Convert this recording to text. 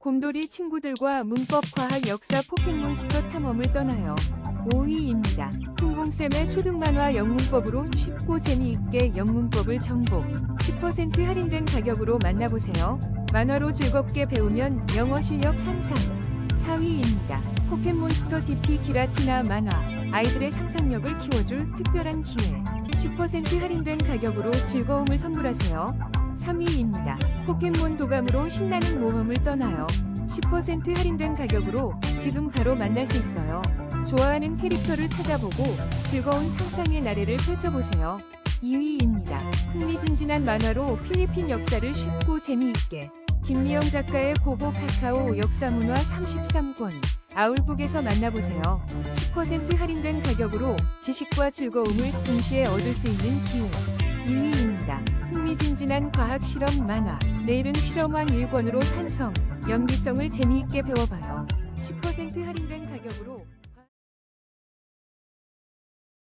곰돌이 친구들과 문법, 과학, 역사, 포켓몬스터 탐험을 떠나요. 5위입니다. 풍공쌤의 초등만화 영문법으로 쉽고 재미있게 영문법을 정복. 10% 할인된 가격으로 만나보세요. 만화로 즐겁게 배우면 영어 실력 향상. 4위입니다. 포켓몬스터 DP 기라티나 만화. 아이들의 상상력을 키워줄 특별한 기회. 10% 할인된 가격으로 즐거움을 선물하세요. 3위입니다. 포켓몬 도감으로 신나는 모험을 떠나요. 10% 할인된 가격으로 지금 바로 만날 수 있어요. 좋아하는 캐릭터를 찾아보고 즐거운 상상의 나래를 펼쳐보세요. 2위입니다. 흥미진진한 만화로 필리핀 역사를 쉽고 재미있게. 김미영 작가의 고고 카카오 역사문화 33권. 아울북에서 만나보세요. 10% 할인된 가격으로 지식과 즐거움을 동시에 얻을 수 있는 기회. 2위입니다. 흥미진진한 과학 실험 만화. 내일은 실험왕 1권으로 탄성. 연기성을 재미있게 배워봐요. 10% 할인된 가격으로